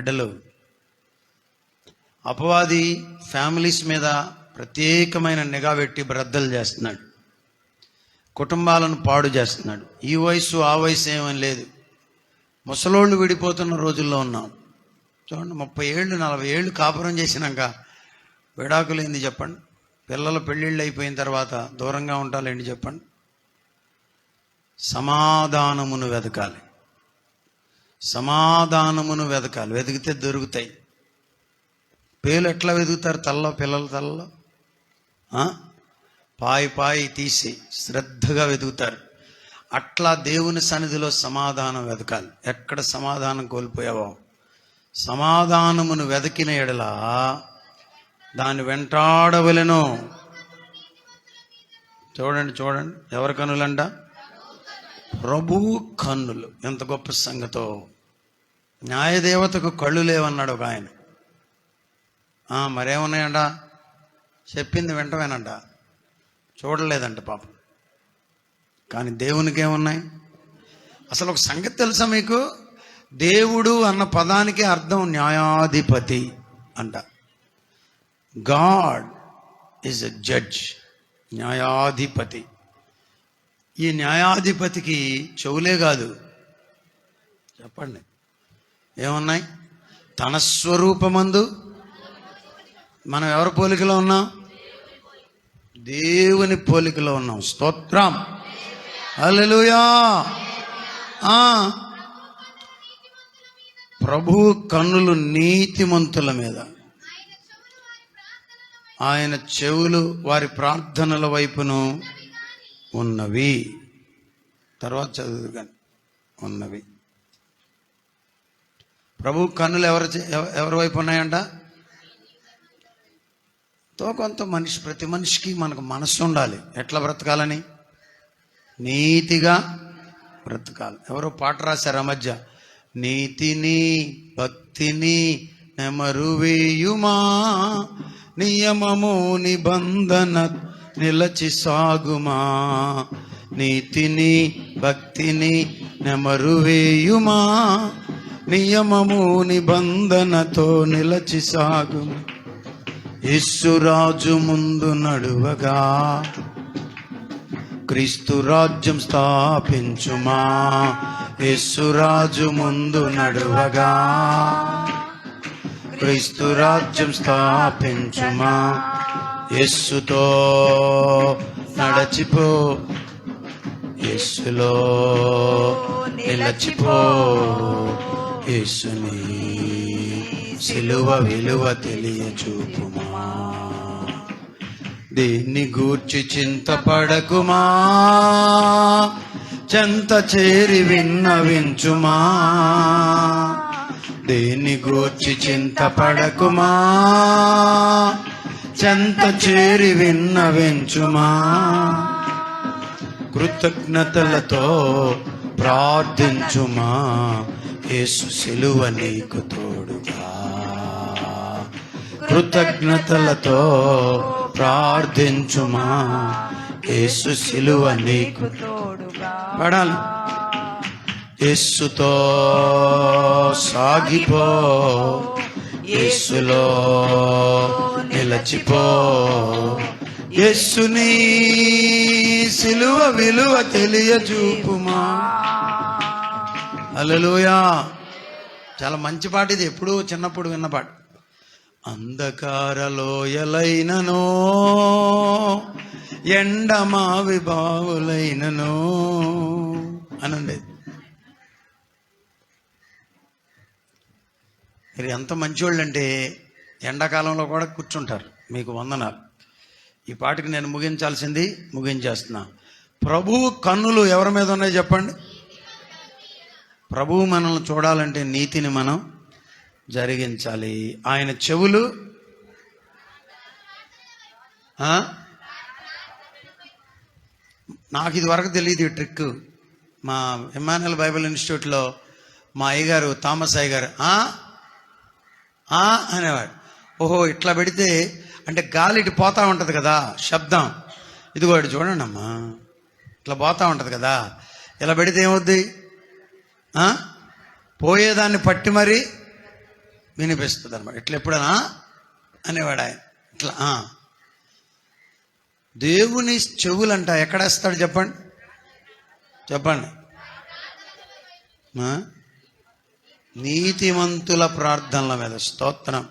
బిడ్డలు అపవాది ఫ్యామిలీస్ మీద ప్రత్యేకమైన నిఘా పెట్టి బ్రద్దలు చేస్తున్నాడు. కుటుంబాలను పాడు చేస్తున్నాడు. ఈ వయసు ఆ వయసు ఏమని లేదు. ముసలోళ్ళు విడిపోతున్న రోజుల్లో ఉన్నాం. చూడండి ముప్పై ఏళ్ళు నలభై ఏళ్ళు కాపురం చేసినాక విడాకులేంది చెప్పండి. పిల్లల పెళ్ళిళ్ళు అయిపోయిన తర్వాత దూరంగా ఉండాలేంటి చెప్పండి. సమాధానమును వెతకాలి. సమాధానమును వెతకాలి వెతికితే దొరుకుతాయి. పేలు ఎట్లా వెతుకుతారు తల్లో పిల్లల తలలో? పాయి పాయి తీసి శ్రద్ధగా వెతుకుతారు అట్లా దేవుని సన్నిధిలో సమాధానం వెతకాలి ఎక్కడ సమాధానం కోల్పోయావో? సమాధానమును వెతికిన ఎడల దాన్ని వెంటాడవలెను. చూడండి చూడండి. ఎవరి కనులంట ప్రభువు కన్నులు. ఎంత గొప్ప సంగతో. న్యాయదేవతకు కళ్ళు లేవన్నాడు ఒక ఆయన. మరేమున్నాయంట చెప్పింది వెంటమేనంట చూడలేదంట పాపం. కానీ దేవునికి ఏమున్నాయి అసలు ఒక సంగతి తెలుసా మీకు? దేవుడు అన్న పదానికి అర్థం న్యాయాధిపతి అంట. God is a judge. న్యాయాధిపతి. ఈ న్యాయాధిపతికి చెవులే కాదు. చెప్పండి. ఏమున్నాయి? తన స్వరూపమందు మనం ఎవరి పోలికలో ఉన్నాం? దేవుని పోలికలో ఉన్నాం. స్తోత్రం. హల్లెలూయా. ప్రభు కన్నులు నీతిమంతుల మీద. ఆయన చెవులు వారి ప్రార్థనల వైపును ఉన్నవి. తర్వాత చదువు కానీ ఉన్నవి. ప్రభు కన్నులు ఎవరి ఎవరి వైపు ఉన్నాయంట? తో కొంత మనిషి ప్రతి మనిషికి మనకు మనసు ఉండాలి. ఎట్లా బ్రతకాలని? నీతిగా బ్రతకాలి. ఎవరో పాట రాశారు ఆ మధ్య? నీతిని భక్తిని నెమరువేయుమా నియమము నిబంధన నిలచి సాగుమా. నీతిని భక్తిని నెమరువేయుమా. నియమము నిబంధనతో నిలచి సాగుమా. యేసురాజు ముందు నడువగా. క్రీస్తు రాజ్యం స్థాపించుమా. యేసురాజు ముందు నడువగా. క్రీస్తు రాజ్యం స్థాపించుమా. యేసుతో నడచిపో. యేసులో నిలచిపో. యేసుని సిలువ విలువ తెలియచూపుమా. దీన్ని గూర్చి చింతపడకుమా. చెంత చేరి విన్నవించుమా దీన్ని గూర్చి చింతపడకుమా. చెంత చేరి విన్నవించుమా కృతజ్ఞతలతో ప్రార్థించుమా. యేసు సిలువ నీకు తోడుగా. కృతజ్ఞతలతో ప్రార్థించుమా. యేసు సిలువ నీకు తోడుగా. పడాలి. యేసుతో సాగిపో. యేసులో మర్చిపో. యస్సుని సిలువ విలువ తెలియజూపుమా. అలలుయా చాలా మంచి పాట ఇది ఎప్పుడు చిన్నప్పుడు విన్న పాట. అంధకారలోయలైనను ఎండమావి బావులైనను అని ఉండేది మీరు ఎంత మంచివాళ్ళు అంటే ఎండాకాలంలో కూడా కూర్చుంటారు. మీకు వందనాలు ఈ పాటికి నేను ముగించాల్సింది ముగించేస్తున్నా. ప్రభువు కన్నులు ఎవరి మీద ఉన్నాయి చెప్పండి? ప్రభువు మనల్ని చూడాలంటే నీతిని మనం జరిగించాలి. ఆయన చెవులు నాకు ఇది వరకు తెలియదు ఈ ట్రిక్ మా ఇమానుయల్ బైబిల్ ఇన్స్టిట్యూట్లో మా అయ్యగారు థామస్ అయ్య గారు "ఆ? అనేవాడు. ఓహో ఇట్లా పెడితే అంటే గాలి ఇటు పోతూ ఉంటుంది కదా శబ్దం. ఇదిగో ఇటు చూడండి అమ్మా ఇట్లా పోతూ ఉంటుంది కదా. ఇలా పెడితే ఏమవుద్ది? పోయేదాన్ని పట్టి మరి వినిపిస్తుంది అనమాట ఇట్లా ఎప్పుడైనా అనేవాడు ఆయన. ఇట్లా దేవుని చెవులు అంట ఎక్కడేస్తాడు చెప్పండి? చెప్పండి. నీతిమంతుల ప్రార్థనల మీద స్తోత్రం.